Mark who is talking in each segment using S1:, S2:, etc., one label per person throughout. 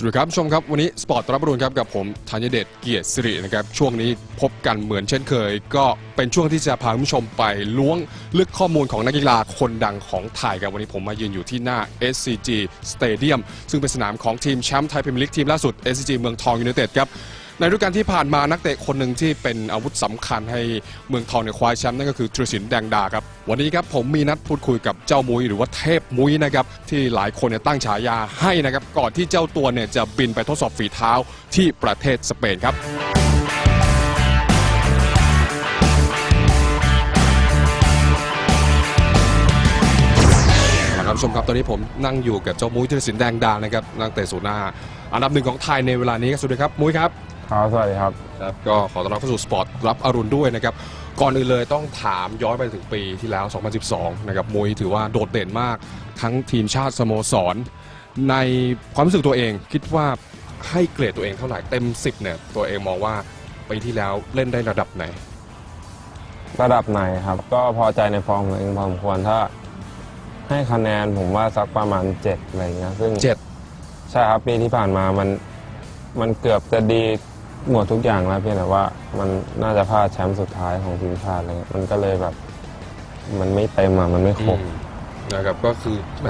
S1: สวัสดีครับชมครับ วันนี้สปอร์ตรับรุนครับกับผมธัญเดชเกียรติสิรินะครับ ช่วงนี้พบกันเหมือนเช่นเคย ก็เป็นช่วงที่จะพาคุณผู้ชมไปล้วงลึกข้อมูลของนักกีฬาคนดังของไทยครับวันนี้ผมมายืนอยู่ที่หน้า SCG Stadium ซึ่งเป็นสนามของทีมแชมป์ไทยพรีเมียร์ลีกทีมล่าสุด SCG เมืองทองยูเนเต็ดครับ ในฤดูกาลที่ผ่านมานักเตะคนหนึ่งที่เป็นอาวุธสำคัญให้เมืองทองเนี่ยคว้าแชมป์นั่นก็คือทรศินแดงดาครับ วันนี้ครับผมมีนัดพูดคุยกับเจ้ามุ้ยหรือว่าเทพมุ้ยนะครับที่หลายคนเนี่ยตั้งฉายาให้นะครับก่อนที่เจ้าตัวเนี่ยจะบินไปทดสอบฝีเท้าที่ประเทศสเปนครับครับผู้ชมครับตอนนี้ผมนั่งอยู่กับเจ้ามุ้ยธีรศิลป์แดงดานะครับนักเตะศูนย์หน้า อันดับหนึ่งของไทยในเวลานี้ครับสวัสดีครับ มุ้ยครับ
S2: ครับสวัสดีครับ
S1: ครับก็ขอต้อนรับเข้าสู่สปอร์ตรับอรุณด้วยนะครับ ก่อนอื่นเลยต้องถามย้อนไปถึงปีที่แล้ว 2012 นะครับมุ้ยถือว่าโดดเด่นมาก ทั้งทีมชาติสโมสร ในความรู้สึกตัวเองคิดว่าให้เกรดตัวเองเท่าไหร่เต็ม 10 เนี่ย ตัวเองมองว่าปีที่แล้วเล่นได้ระดับไหน
S2: ระดับไหนครับ ก็พอใจในฟอร์มตัวเองพอสมควรถ้า ให้คะแนนผมว่าสักประมาณ7อะไรเงี้ยซึ่ง
S1: 7
S2: ใช่ครับปีที่ผ่านมามันมันเกือบจะดี หมดทุกอย่างแล้วเพียงแต่ว่ามันน่าจะพลาดแชมป์สุดท้ายของทีมชาติอะไรเงี้ยมันก็เลยแบบ มันไม่เต็มอะมันไม่ครบ
S1: อืมนะครับก็คือแหม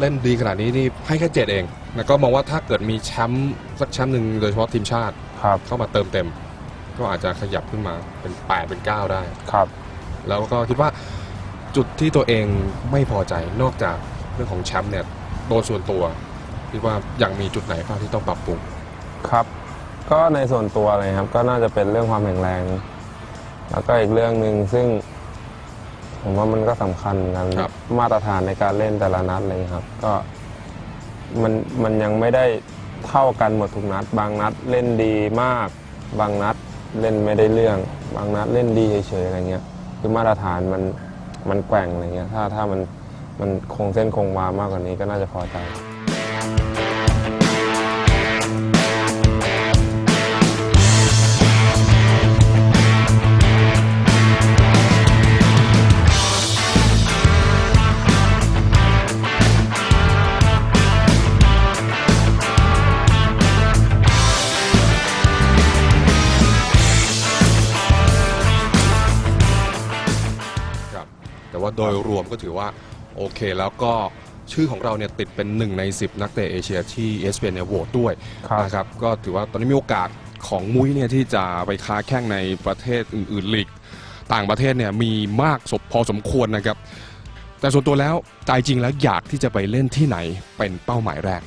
S1: เล่นดีขนาดนี้นี่ให้แค่เจ็ดเองแล้วก็มองว่าถ้าเกิดมีแชมป์สักแชมป์หนึ่งโดยเฉพาะทีมชาติ
S2: ครับ
S1: เข้ามาเติมเต็ม ก็อาจจะขยับขึ้นมาเป็น 8 เป็น 9 ได้
S2: ครับ
S1: แล้วก็คิดว่าจุดที่ตัวเองไม่พอใจนอกจากเรื่องของแชมป์เนี่ยโดยส่วนตัวคิดว่ายังมีจุดไหนบ้างที่ต้องปรับปรุง
S2: ครับ ก็ในส่วนตัวเลยครับ ก็น่าจะเป็นเรื่องความแข็งแรง แล้วก็อีกเรื่องหนึ่งซึ่ง ผมว่ามันก็สำคัญเหมือนกัน
S1: ครับ
S2: มาตรฐานในการเล่นแต่ละนัดเลยครับ ก็มันมันยังไม่ได้เท่ากันหมดทุกนัด บางนัดเล่นดีมาก บางนัดเล่นไม่ได้เรื่อง บางนัดเล่นดีเฉยๆอะไรเงี้ยคือมาตรฐานมันมันแกว่งอะไรเงี้ยถ้าถ้ามันมันคงเส้นคงวามากกว่านี้ก็น่าจะพอใจ
S1: โดยรวมก็ถือว่าโอเค แล้วก็ชื่อของเราเนี่ยติดเป็นหนึ่งใน 10 นักเตะเอเชียที่ ESPN เนี่ยโหวตด้วย
S2: ครับ
S1: นะครับก็ถือว่าตอนนี้มีโอกาสของมุ้ยเนี่ยที่จะไปค้าแข่งในประเทศอื่นๆลีกต่างประเทศเนี่ยมีมากสมพอสมควรนะครับ แต่ส่วนตัวแล้วใจจริงแล้วอยากที่จะไปเล่นที่ไหนเป็นเป้าหมายแรก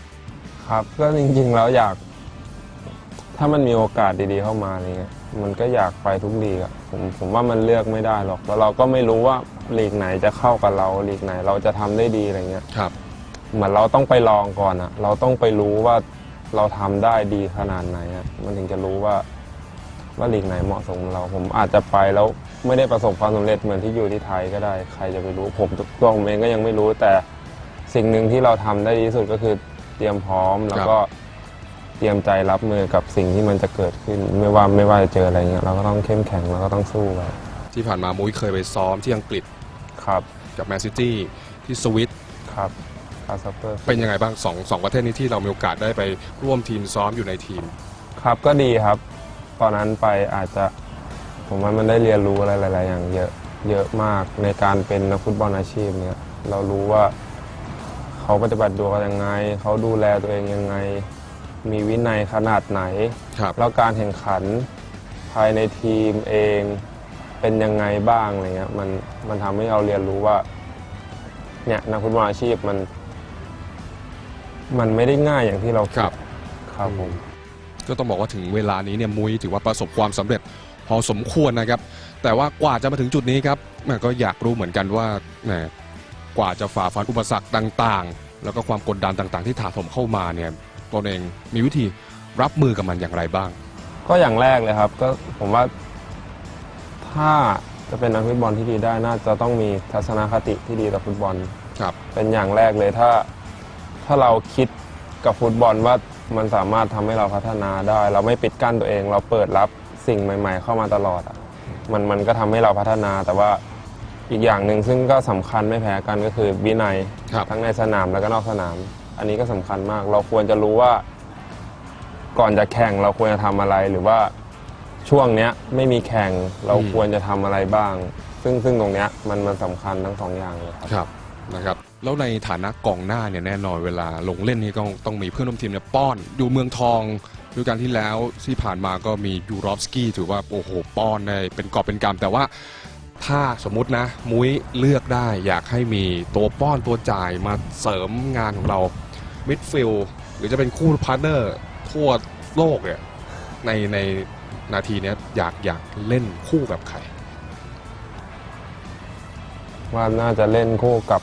S2: ครับก็จริงๆแล้วอยาก ถ้ามันมีโอกาสดีๆเข้ามาอะไรเงี้ยมันก็อยากไปทุกลีกอะผมผมว่ามันเลือกไม่ได้หรอกแล้วเราก็ไม่รู้ว่า ลีกไหนจะเข้ากับเราลีกไหนเราจะทำได้ดีอะไรเงี้ย
S1: ครับ
S2: เหมือนเราต้องไปลองก่อนอะเราต้องไปรู้ว่าเราทำได้ดีขนาดไหนอะมันถึงจะรู้ว่า ว่าลีกไหนเหมาะสมกับเรา ผมอาจจะไปแล้วไม่ได้ประสบความสำเร็จเหมือนที่อยู่ที่ไทยก็ได้ ใครจะไปรู้ผมตัวผมเองก็ยังไม่รู้ แต่สิ่งหนึ่งที่เราทำได้ดีที่สุดก็คือเตรียมพร้อมแล้วก็เตรียมใจรับมือกับสิ่งที่มันจะเกิดขึ้น ไม่ว่าไม่ว่าจะเจออะไรเงี้ยเราก็ต้องเข้มแข็งเราก็ต้องสู้ไป
S1: ที่ผ่านมามุ้ยเคยไปซ้อมที่อังกฤษ
S2: ครับ
S1: กับแมนซิตี้ที่สวิต
S2: ครับคาสเปอร์
S1: เป็นยังไงบ้างสองสองประเทศนี้ที่เรามีโอกาสได้ไปร่วมทีมซ้อมอยู่ในทีม
S2: ครับก็ดีครับ ตอนนั้นไปอาจจะผมว่ามันได้เรียนรู้อะไรหลาย ๆ อย่างเยอะเยอะมากในการเป็นนักฟุตบอลอาชีพเนี่ยเรารู้ว่าเขาปฏิบัติตัวกันยังไง เขาดูแลตัวเองยังไง มีวินัยขนาดไหน
S1: ครับ
S2: แล้วการแข่งขันภายในทีมเอง เป็นยังไงบ้างอะไรเงี้ยมันมันทำให้เราเรียนรู้ว่า เนี่ยนักฟุตบอลอาชีพมัน มันไม่ได้ง่ายอย่างที่เรา
S1: ค
S2: คิ
S1: รั
S2: ด
S1: บ
S2: ครับผม
S1: ก็ต้องบอกว่าถึงเวลานี้เนี่ยมุ้ยถือว่าประสบความสำเร็จพอสมควรนะครับ แต่ว่ากว่าจะมาถึงจุดนี้ครับแหม่ก็อยากรู้เหมือนกันว่าแหมกว่าจะฝ่าฟันอุปสรรคต่าง ๆ แล้วก็ความกดดันต่างๆ ที่ถาโถมเข้ามาเนี่ยตนเองมีวิธีรับมือกับมันอย่างไรบ้าง
S2: ก็อย่างแรกเลยครับ ก็ผมว่า ถ้าจะเป็นนักฟุตบอลที่ดีได้น่าจะต้องมีทัศนคติที่ดีต่อฟุตบอล
S1: ครับ
S2: เป็นอย่างแรกเลยถ้า ถ้าเราคิดกับฟุตบอลว่ามันสามารถทำให้เราพัฒนาได้ เราไม่ปิดกั้นตัวเอง เราเปิดรับสิ่งใหม่ ๆ เข้ามาตลอดอะมันมันก็ทำให้เราพัฒนาแต่ว่าอีกอย่างหนึ่งซึ่งก็สำคัญไม่แพ้กันก็คือวินัย
S1: ครับ
S2: ทั้งในสนามแล้วก็นอกสนาม อันนี้ก็สำคัญมาก เราควรจะรู้ว่า ก่อนจะแข่งเราควรจะทำอะไรหรือว่า ช่วงเนี้ยไม่มีแข่งเราควรจะทำอะไรบ้าง ซึ่งซึ่งตรงเนี้ยมันมันสำคัญทั้งสองอย่างเลยครับ
S1: ครับนะครับ แล้วในฐานะกองหน้าเนี่ยแน่นอนเวลาลงเล่นนี่ก็ต้องมีเพื่อนร่วมทีมเนี่ยป้อน อยู่เมืองทองดูการที่แล้วที่ผ่านมาก็มียูรอฟสกี้ถือว่าโอ้โหป้อนได้เป็นกอบเป็นกำแต่ว่าถ้าสมมตินะ มุ้ยเลือกได้ อยากให้มีตัวป้อนตัวจ่ายมาเสริมงานของเรามิดฟิลหรือจะเป็นคู่พาร์ทเนอร์ทั่วโลกเนี่ยในใน นาทีนี้อยากอยากเล่นคู่กับใคร
S2: ว่าน่าจะเล่นคู่กับ